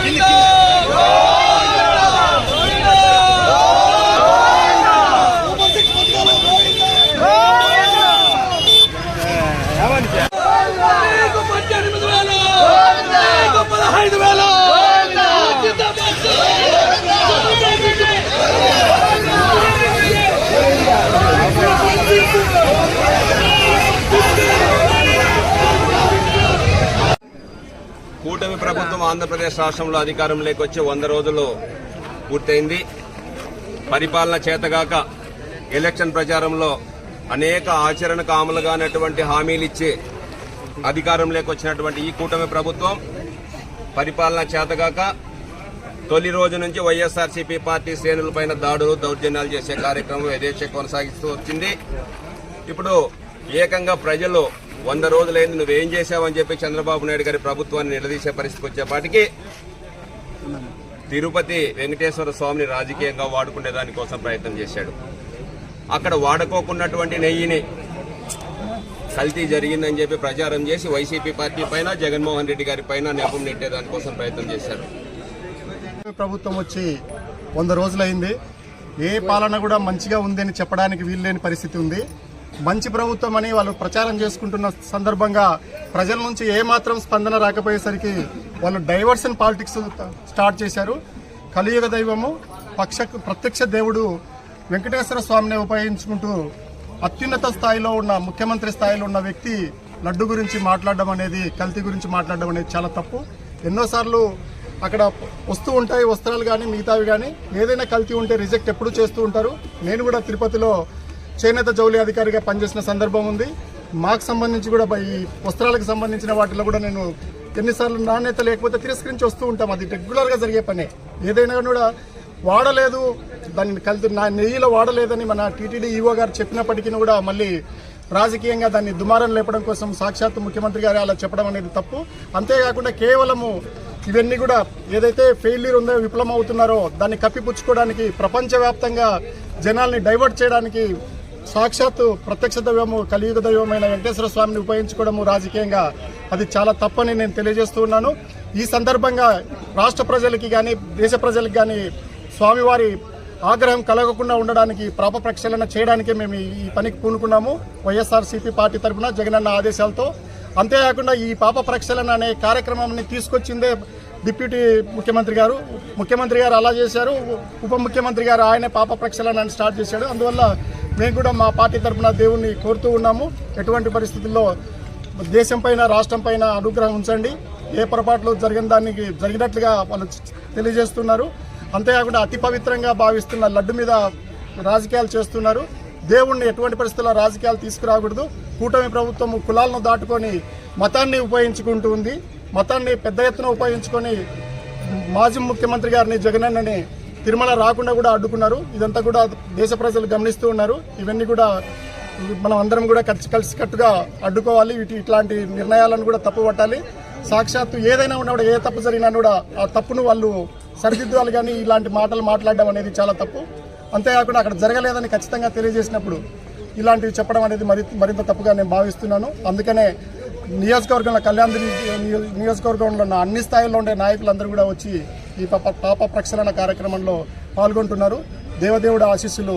Hallelujah! కూటమి ప్రభుత్వం ఆంధ్రప్రదేశ్ రాష్ట్రంలో అధికారంలోకి వచ్చి వంద రోజులు పూర్తయింది. పరిపాలన చేతగాక ఎలక్షన్ ప్రచారంలో అనేక ఆచరణకు అమలుగానటువంటి హామీలు ఇచ్చి అధికారంలోకి వచ్చినటువంటి ఈ కూటమి ప్రభుత్వం పరిపాలన చేతగాక తొలి రోజు నుంచి వైఎస్ఆర్సీపీ పార్టీ శ్రేణులపైన దాడులు దౌర్జన్యాలు చేసే కార్యక్రమం యథేచ్ఛ కొనసాగిస్తూ వచ్చింది. ఇప్పుడు ఏకంగా ప్రజలు వంద రోజులైంది నువ్వేం చేశావని చెప్పి చంద్రబాబు నాయుడు గారి ప్రభుత్వాన్ని నిలదీసే పరిస్థితికి వచ్చేపాటికి తిరుపతి వెంకటేశ్వర స్వామిని రాజకీయంగా వాడుకునే దానికోసం ప్రయత్నం చేశాడు. అక్కడ వాడుకోకున్నటువంటి నెయ్యిని కల్తీ జరిగిందని చెప్పి ప్రచారం చేసి వైసీపీ పార్టీ పైన జగన్మోహన్ రెడ్డి గారి పైన నెపం నెట్టే దానికోసం ప్రయత్నం చేశారు. ప్రభుత్వం వచ్చి వంద రోజులైంది. ఏ పాలన కూడా మంచిగా ఉందని చెప్పడానికి వీల్లేని పరిస్థితి ఉంది. మంచి ప్రభుత్వం అని వాళ్ళు ప్రచారం చేసుకుంటున్న సందర్భంగా ప్రజల నుంచి ఏమాత్రం స్పందన రాకపోయేసరికి వాళ్ళు డైవర్షన్ పాలిటిక్స్ స్టార్ట్ చేశారు. కలియుగ దైవము పక్ష ప్రత్యక్ష దేవుడు వెంకటేశ్వర స్వామిని ఉపయోగించుకుంటూ అత్యున్నత స్థాయిలో ఉన్న ముఖ్యమంత్రి స్థాయిలో ఉన్న వ్యక్తి లడ్డు గురించి మాట్లాడడం అనేది కల్తీ గురించి మాట్లాడడం అనేది చాలా తప్పు. ఎన్నోసార్లు అక్కడ వస్తూ ఉంటాయి వస్త్రాలు కానీ మిగతావి కానీ ఏదైనా కల్తీ ఉంటే రిజెక్ట్ ఎప్పుడు చేస్తూ ఉంటారు. నేను కూడా తిరుపతిలో చేనేత జౌలి అధికారిగా పనిచేసిన సందర్భం ఉంది. మాకు సంబంధించి కూడా ఈ వస్త్రాలకు సంబంధించిన వాటిలో కూడా నేను ఎన్నిసార్లు నాణ్యత లేకపోతే తిరస్కరించి వస్తూ ఉంటాం. అది రెగ్యులర్గా జరిగే పనే. ఏదైనా కూడా వాడలేదు దాన్ని కలిసి నా నెయ్యిలో వాడలేదని మన టీటీడీ ఈవో గారు చెప్పినప్పటికీ కూడా మళ్ళీ రాజకీయంగా దాన్ని దుమారం లేపడం కోసం సాక్షాత్ ముఖ్యమంత్రి గారు అలా చెప్పడం అనేది తప్పు. అంతేకాకుండా కేవలము ఇవన్నీ కూడా ఏదైతే ఫెయిల్యూర్ ఉందో విఫలం అవుతున్నారో దాన్ని కప్పిపుచ్చుకోవడానికి ప్రపంచవ్యాప్తంగా జనాల్ని డైవర్ట్ చేయడానికి సాక్షాత్తు ప్రత్యక్ష దైవము కలియుగ దైవమైన వెంకటేశ్వర స్వామిని ఉపయోగించుకోవడము రాజకీయంగా అది చాలా తప్పని నేను తెలియజేస్తూ ఉన్నాను. ఈ సందర్భంగా రాష్ట్ర ప్రజలకి కానీ దేశ ప్రజలకు కానీ స్వామివారి ఆగ్రహం కలగకుండా ఉండడానికి ప్రాప ప్రక్షాళన చేయడానికే మేము ఈ- పనికి పూనుకున్నాము. వైఎస్ఆర్సీపీ పార్టీ తరఫున జగనన్న ఆదేశాలతో. అంతేకాకుండా ఈ పాప ప్రక్షాళన అనే కార్యక్రమాన్ని తీసుకొచ్చిందే డిప్యూటీ ముఖ్యమంత్రి గారు. ముఖ్యమంత్రి గారు అలా చేశారు. ఉప ముఖ్యమంత్రి గారు ఆయనే పాప ప్రక్షాళనని స్టార్ట్ చేశాడు. అందువల్ల మేము కూడా మా పార్టీ తరఫున దేవుణ్ణి కోరుతూ ఉన్నాము. ఎటువంటి పరిస్థితుల్లో దేశం పైన రాష్ట్రం పైన అనుగ్రహం ఉంచండి. ఏ పొరపాట్లు జరిగిన దానికి జరిగినట్లుగా వాళ్ళు తెలియజేస్తున్నారు. అంతేకాకుండా అతి పవిత్రంగా భావిస్తున్న లడ్డు మీద రాజకీయాలు చేస్తున్నారు. దేవుణ్ణి ఎటువంటి పరిస్థితుల్లో రాజకీయాలు తీసుకురాకూడదు. కూటమి ప్రభుత్వం కులాలను దాటుకొని మతాన్ని ఉపయోగించుకుంటూ ఉంది. మతాన్ని పెద్ద ఎత్తున ఉపయోగించుకొని మాజీ ముఖ్యమంత్రి గారిని జగనన్నని తిరుమల రాకుండా కూడా అడ్డుకున్నారు. ఇదంతా కూడా దేశ ప్రజలు గమనిస్తూ ఉన్నారు. ఇవన్నీ కూడా మనం అందరం కూడా కలిసి కలిసికట్టుగా అడ్డుకోవాలి. వీటి ఇట్లాంటి నిర్ణయాలను కూడా తప్పుపట్టాలి సాక్షాత్తు ఏదైనా ఉన్నా కూడా ఏ తప్పు జరిగినా కూడా ఆ తప్పును వాళ్ళు సరిదిద్దాలి కానీ ఇలాంటి మాటలు మాట్లాడడం అనేది చాలా తప్పు. అంతేకాకుండా అక్కడ జరగలేదని ఖచ్చితంగా తెలియజేసినప్పుడు ఇలాంటివి చెప్పడం అనేది మరి మరింత తప్పుగా నేను భావిస్తున్నాను. అందుకనే నియోజకవర్గంలో కళ్యాణ్ నియోజకవర్గంలో ఉన్న అన్ని స్థాయిల్లో ఉండే నాయకులందరూ కూడా వచ్చి ఈ పాప పాప ప్రక్షాళన కార్యక్రమంలో పాల్గొంటున్నారు. దేవదేవుడు ఆశీస్సులు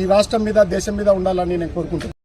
ఈ రాష్ట్రం మీద దేశం మీద ఉండాలని నేను కోరుకుంటున్నాను.